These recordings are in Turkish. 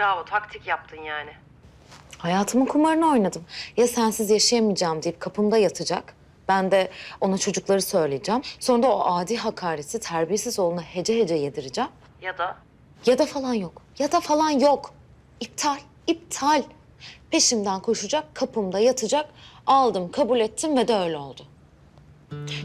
Bravo taktik yaptın yani. Hayatımın kumarını oynadım. Ya sensiz yaşayamayacağım deyip kapımda yatacak. Ben de ona çocukları söyleyeceğim. Sonra da o adi hakareti terbiyesiz oğluna hece hece yedireceğim. Ya da Ya da falan yok. Ya da falan yok. İptal, iptal. Peşimden koşacak, kapımda yatacak. Aldım, kabul ettim ve de öyle oldu.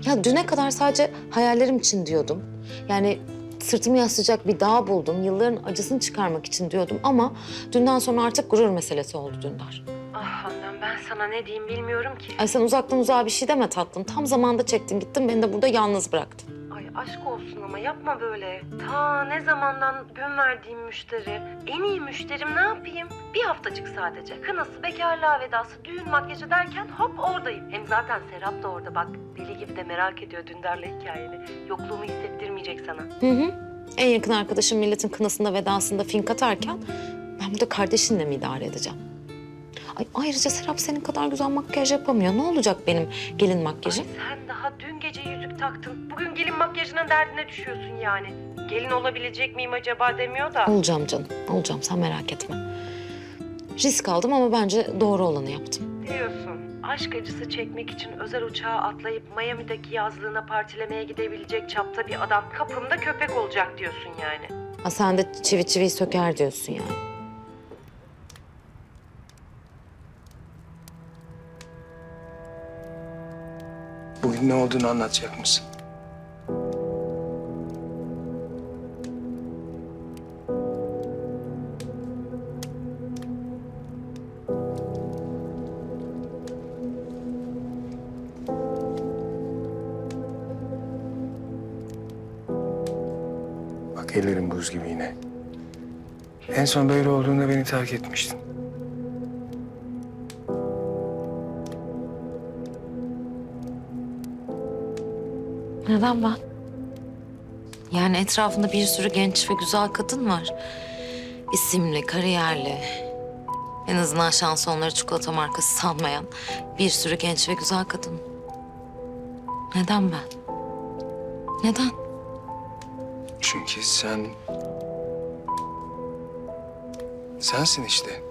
Ya düne kadar sadece hayallerim için diyordum. Yani sırtımı yaslayacak bir dağ buldum. Yılların acısını çıkarmak için diyordum ama dünden sonra artık gurur meselesi oldu Dündar. ah Handan ben sana ne diyeyim bilmiyorum ki. Ay sen uzaktan uzağa bir şey deme tatlım. Tam zamanda çektin gittin beni de burada yalnız bıraktın. Ay aşk olsun ama yapma böyle. Ta ne zamandan gün verdiğim müşteri. En iyi müşterim ne yapayım? Bir haftacık sadece. Kınası, bekarlığa vedası, düğün makyajı derken hop oradayım. Hem zaten Serap da orada bak. Deli gibi de merak ediyor Dündar'la hikayeni. Yokluğumu hissettirmeyecek sana. Hı hı. En yakın arkadaşım milletin kınasında vedasında fink atarken ben burada kardeşinle mi idare edeceğim? Ay ayrıca Serap senin kadar güzel makyaj yapamıyor. Ne olacak benim gelin makyajım? Sen daha dün gece yüzük taktın. Bugün gelin makyajının derdine düşüyorsun yani. Gelin olabilecek miyim acaba demiyor da. Olacağım canım, olacağım. Sen merak etme. Risk aldım ama bence doğru olanı yaptım. Biliyorsun aşk acısı çekmek için özel uçağa atlayıp Miami'deki yazlığına partilemeye gidebilecek çapta bir adam kapımda köpek olacak diyorsun yani. Ha sen de çivi çiviyi söker diyorsun yani. Bugün ne olduğunu anlatacak mısın? Bak ellerim buz gibi yine. En son böyle olduğunda beni terk etmiştin. Neden ben? Yani etrafında bir sürü genç ve güzel kadın var. İsimli, kariyerli. En azından şansı onları çikolata markası sanmayan bir sürü genç ve güzel kadın. Neden ben? Neden? Çünkü sen... Sensin işte.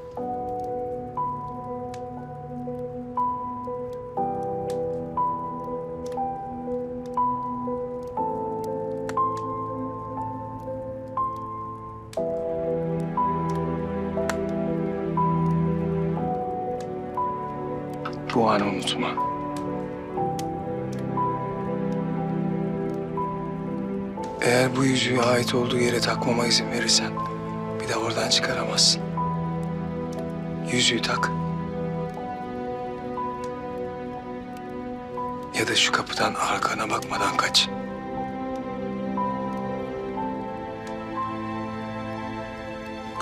Bu anı unutma. Eğer bu yüzüğü ait olduğu yere takmama izin verirsen bir de oradan çıkaramazsın. Yüzüğü tak. Ya da şu kapıdan arkana bakmadan kaç.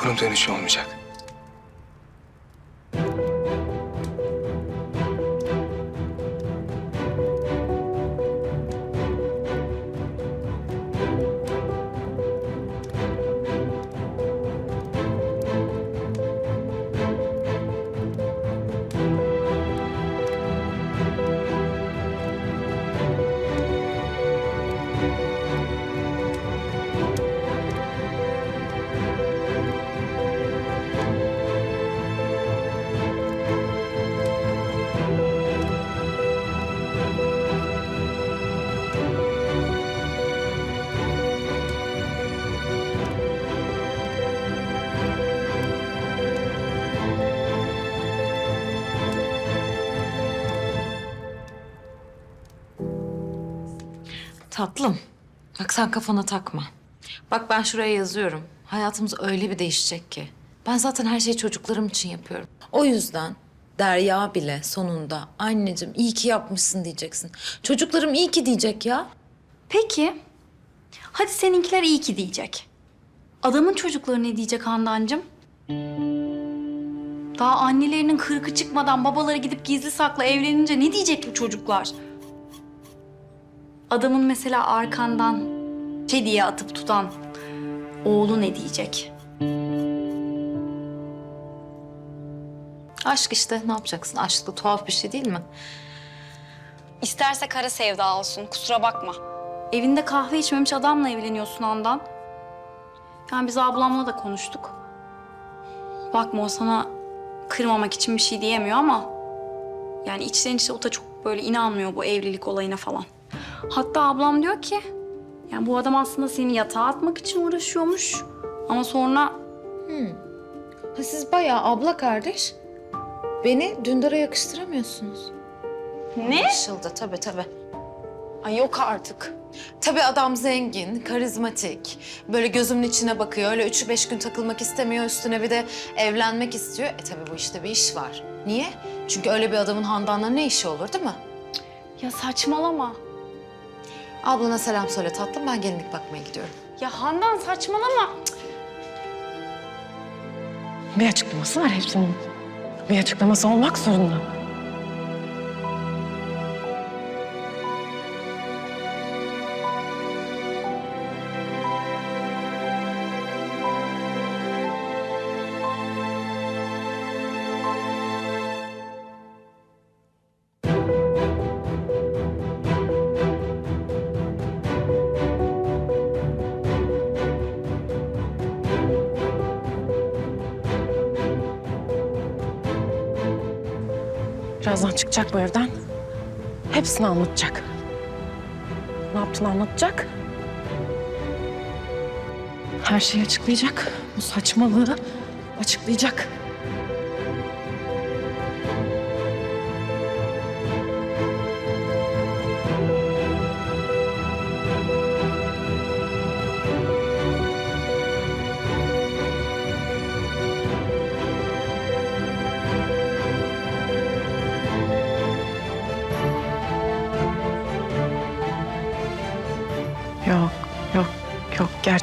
Bunun dönüşü olmayacak. Tatlım. Bak sen kafana takma. Bak ben şuraya yazıyorum. Hayatımız öyle bir değişecek ki. Ben zaten her şeyi çocuklarım için yapıyorum. O yüzden Derya bile sonunda anneciğim iyi ki yapmışsın diyeceksin. Çocuklarım iyi ki diyecek ya. Peki. Hadi seninkiler iyi ki diyecek. Adamın çocukları ne diyecek Handancığım? Daha annelerinin kırkı çıkmadan babaları gidip gizli sakla evlenince ne diyecek bu çocuklar? Adamın mesela arkandan şey diye atıp tutan oğlu ne diyecek? Aşk işte ne yapacaksın? Aşk da tuhaf bir şey değil mi? İsterse kara sevda olsun kusura bakma. Evinde kahve içmemiş adamla evleniyorsun Handan. Yani biz ablamla da konuştuk. Bakma o sana kırmamak için bir şey diyemiyor ama... Yani içten içe o da çok böyle inanmıyor bu evlilik olayına falan. Hatta ablam diyor ki... Yani bu adam aslında seni yatağa atmak için uğraşıyormuş. Ama sonra Ha siz bayağı abla kardeş. Beni Dündar'a yakıştıramıyorsunuz. Ne? Anlaşıldı tabii tabii. Ay yok artık. Tabii adam zengin, karizmatik. Böyle gözümün içine bakıyor. Öyle üçü beş gün takılmak istemiyor. Üstüne bir de evlenmek istiyor. E tabii bu işte bir iş var. Niye? Çünkü öyle bir adamın Handan'la ne işi olur değil mi? Ya saçmalama. Ablana selam söyle tatlım. Ben gelinlik bakmaya gidiyorum. Ya Handan saçmalama. Bir açıklaması var hepsinin. Bir açıklaması olmak zorunda. Birazdan çıkacak bu evden. Hepsini anlatacak. Ne yaptığını anlatacak. Her şeyi açıklayacak. Bu saçmalığı açıklayacak.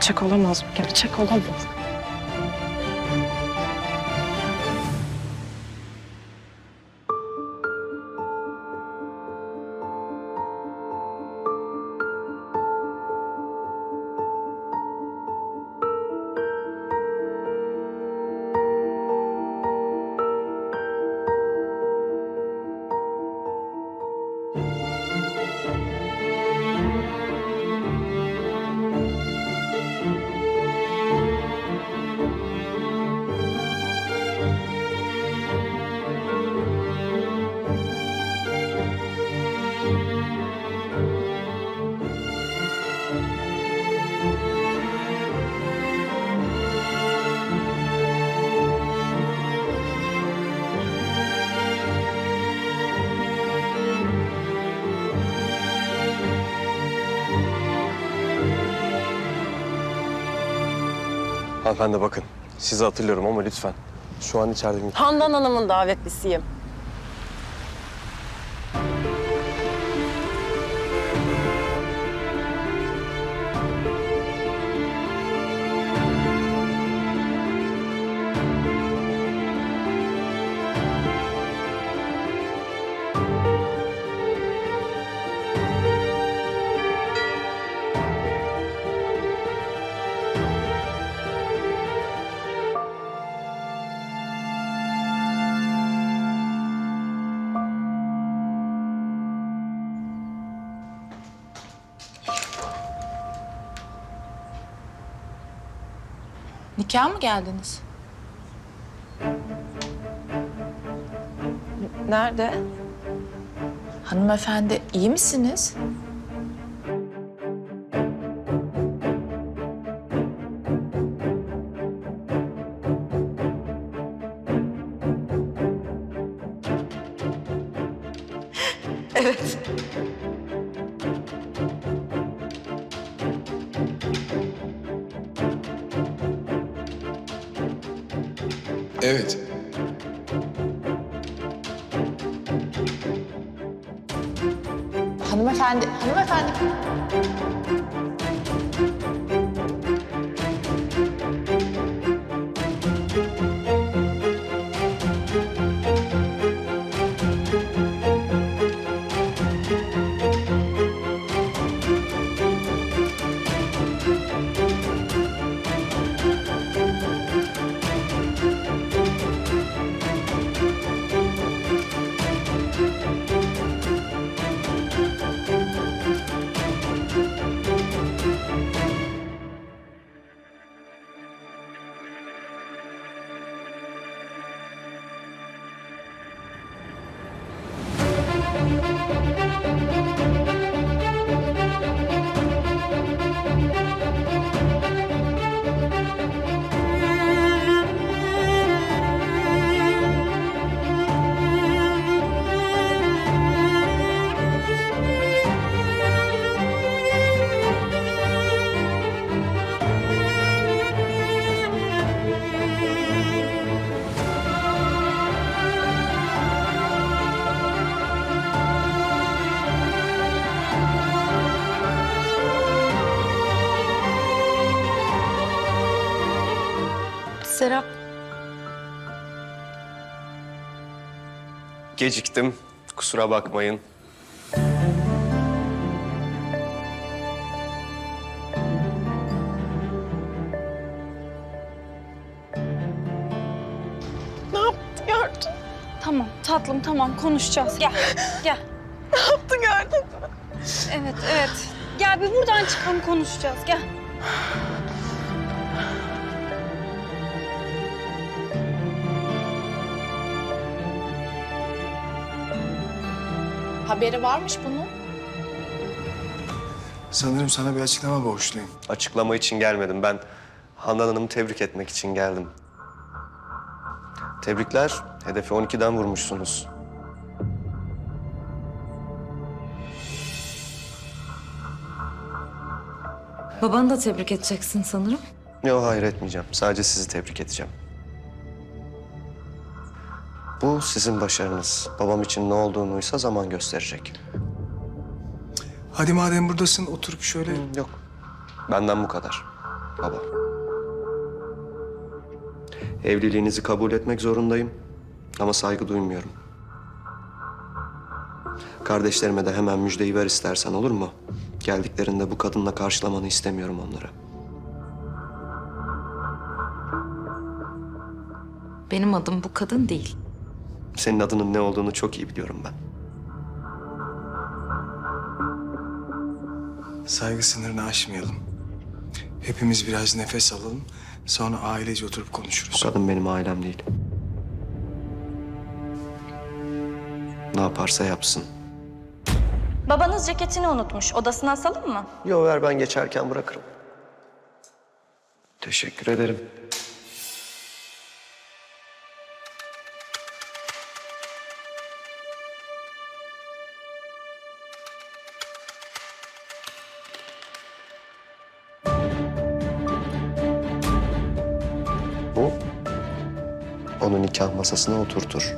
Gerçek olamaz. bu, Gerçek olamaz. Hanımefendi bakın, sizi hatırlıyorum ama lütfen. Şu an içeride. Handan Hanım'ın davetlisiyim. Nikah mı geldiniz? Nerede? Hanımefendi iyi misiniz? Hanımefendi, hanımefendi. Serap. Geciktim. Kusura bakmayın. Tamam tatlım tamam konuşacağız. Gel gel. ne yaptın gördün? Evet evet. Gel bir buradan çıkalım konuşacağız gel. Haberi varmış bunun. Sanırım sana bir açıklama borçluyum. Açıklama için gelmedim. Ben Handan Hanım'ı tebrik etmek için geldim. Tebrikler. Hedefi 12'den vurmuşsunuz. Babanı da tebrik edeceksin sanırım. Yok hayır etmeyeceğim. Sadece sizi tebrik edeceğim. Bu sizin başarınız. Babam için ne olduğunuysa zaman gösterecek. Hadi madem buradasın oturup şöyle... Yok. Benden bu kadar. Baba. Evliliğinizi kabul etmek zorundayım. Ama saygı duymuyorum. Kardeşlerime de hemen müjdeyi ver istersen olur mu? Geldiklerinde bu kadınla karşılamanı istemiyorum onları. Benim adım bu kadın değil. Senin adının ne olduğunu çok iyi biliyorum ben. Saygı sınırını aşmayalım. Hepimiz biraz nefes alalım. Sonra ailece oturup konuşuruz. kadın benim ailem değil. Ne yaparsa yapsın. Babanız ceketini unutmuş. Odasına asalım mı? Yo ver ben geçerken bırakırım. Teşekkür ederim. Masasına oturtur.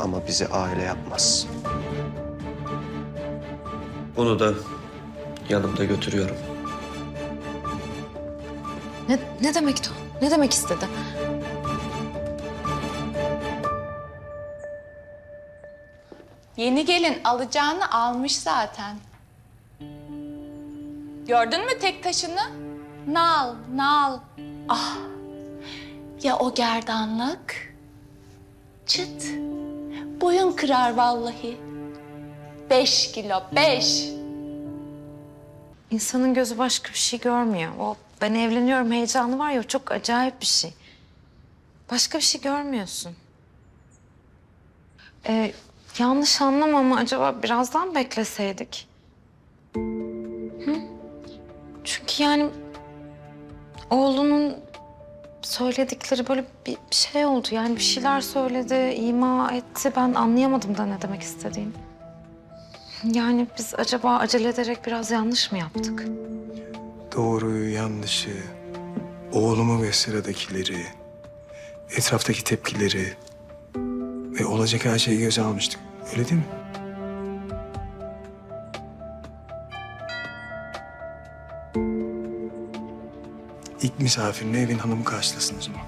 Ama bizi aile yapmaz. Bunu da yanımda götürüyorum. Ne, ne demekti o? Ne demek istedi? Yeni gelin alacağını almış zaten. Gördün mü tek taşını? Nal, nal. Ah, ya o gerdanlık? Çıt, boyun kırar vallahi. Beş kilo, beş. İnsanın gözü başka bir şey görmüyor. O ben evleniyorum heyecanı var ya o çok acayip bir şey. Başka bir şey görmüyorsun. Ee, yanlış anlama ama acaba birazdan bekleseydik? Hı? Yani oğlunun söyledikleri böyle bir şey oldu. Yani bir şeyler söyledi, ima etti. Ben anlayamadım da ne demek istediğini. Yani biz acaba acele ederek biraz yanlış mı yaptık? Doğruyu, yanlışı, oğlumu ve sıradakileri, etraftaki tepkileri ve olacak her şeyi göze almıştık. Öyle değil mi? Misafirini evin hanımı karşılasın o zaman.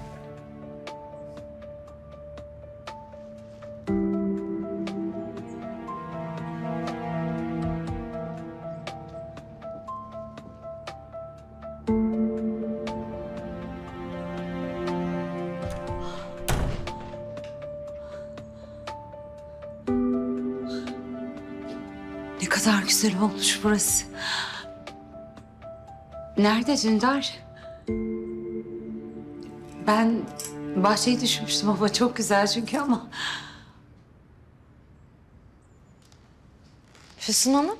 Ne kadar güzel olmuş burası. Nerede Dündar? Ben bahçeyi düşünmüştüm ama çok güzel çünkü ama... Füsun Hanım?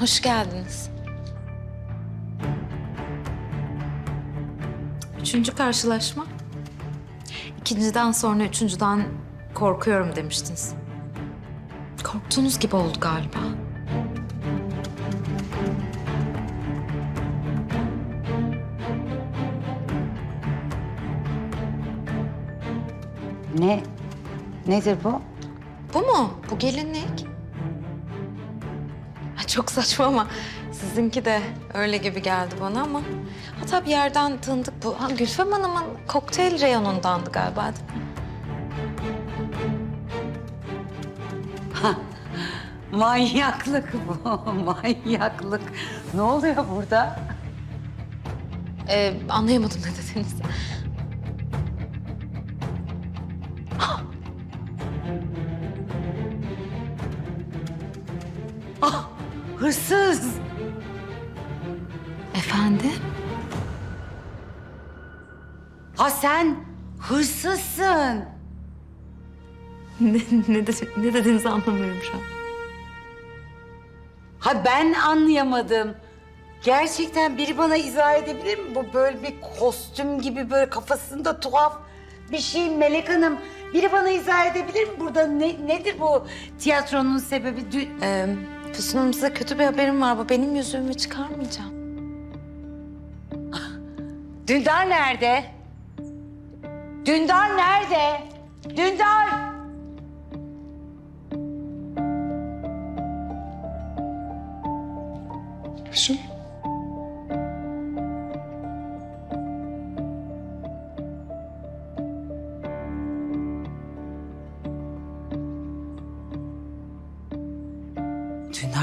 Hoş geldiniz. Üçüncü karşılaşma. İkinciden sonra üçüncüden korkuyorum demiştiniz. Korktuğunuz gibi oldu galiba. Ne? Nedir bu? Bu mu? Bu gelinlik. Ha, çok saçma ama sizinki de öyle gibi geldi bana ama. Hatta bir yerden tanıdık bu. Ha, Gülfem Hanım'ın kokteyl reyonundandı galiba değil mi? Manyaklık bu, manyaklık. Ne oluyor burada? Ee, anlayamadım ne dediğinizi. Hırsız. Efendim? Ha sen hırsızsın. ne, ne, dedi- ne dediğinizi anlamıyorum şu an. Ha ben anlayamadım. Gerçekten biri bana izah edebilir mi? Bu böyle bir kostüm gibi böyle kafasında tuhaf bir şey Melek Hanım. Biri bana izah edebilir mi? Burada ne, nedir bu tiyatronun sebebi? Dü- Ee, Füsun size kötü bir haberim var. Bu benim yüzüğümü çıkarmayacağım. Dündar nerede? Dündar nerede? Dündar! Füsun.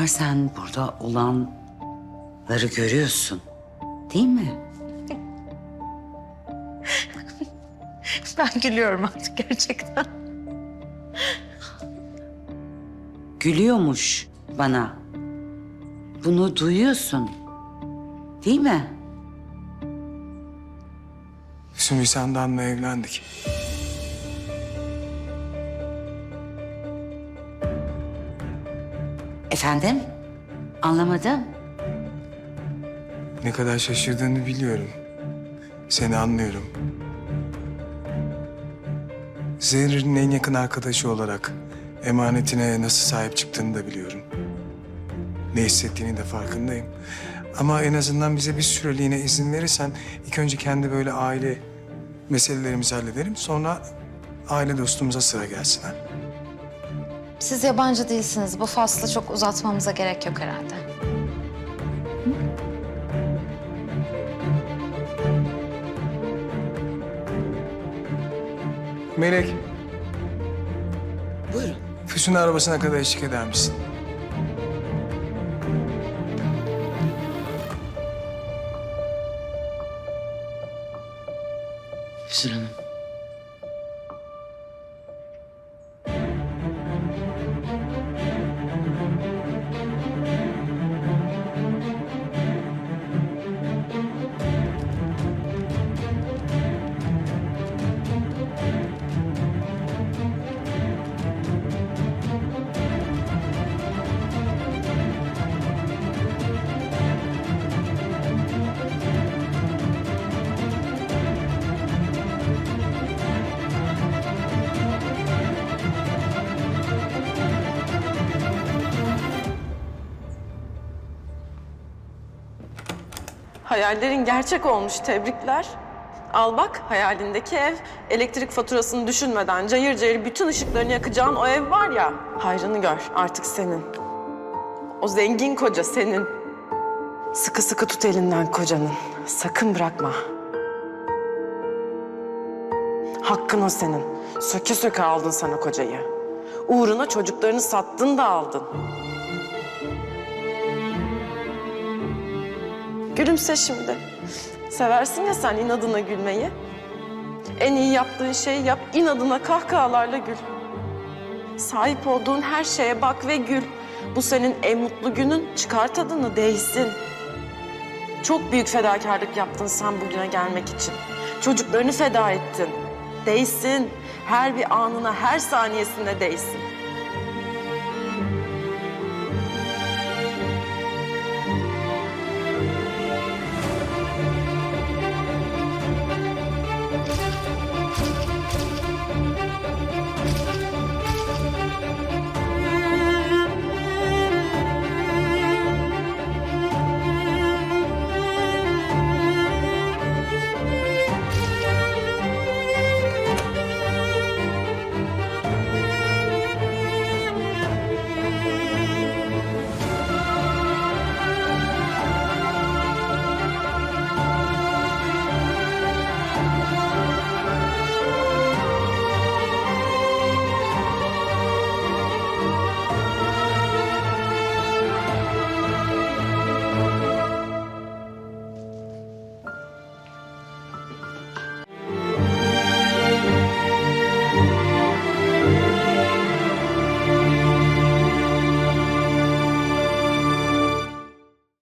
Sen burada olanları görüyorsun. Değil mi? Ben gülüyorum artık gerçekten. Gülüyormuş bana. Bunu duyuyorsun. Değil mi? Handan'la evlendik. Efendim? Anlamadım. Ne kadar şaşırdığını biliyorum. Seni anlıyorum. Zehir'in en yakın arkadaşı olarak emanetine nasıl sahip çıktığını da biliyorum. Ne hissettiğini de farkındayım. Ama en azından bize bir süreliğine izin verirsen ilk önce kendi böyle aile meselelerimizi halledelim. Sonra aile dostumuza sıra gelsin ha. Siz yabancı değilsiniz. Bu faslı çok uzatmamıza gerek yok herhalde. Melek, Buyurun. Füsun'un arabasına kadar eşlik eder misin? Füsun Hanım. Hayallerin gerçek olmuş, tebrikler. Al bak hayalindeki ev. Elektrik faturasını düşünmeden cayır cayır bütün ışıklarını yakacağın o ev var ya. Hayrını gör artık senin. O zengin koca senin. Sıkı sıkı tut elinden kocanın. Sakın bırakma. Hakkın o senin. Söke söke aldın sen o kocayı. Uğruna çocuklarını sattın da aldın. Gülümse şimdi. Seversin ya sen inadına gülmeyi. En iyi yaptığın şeyi yap, inadına kahkahalarla gül. Sahip olduğun her şeye bak ve gül. Bu senin en mutlu günün, çıkar tadını, değsin. Çok büyük fedakarlık yaptın sen bugüne gelmek için. Çocuklarını feda ettin. Değsin. Her bir anına, her saniyesinde değsin.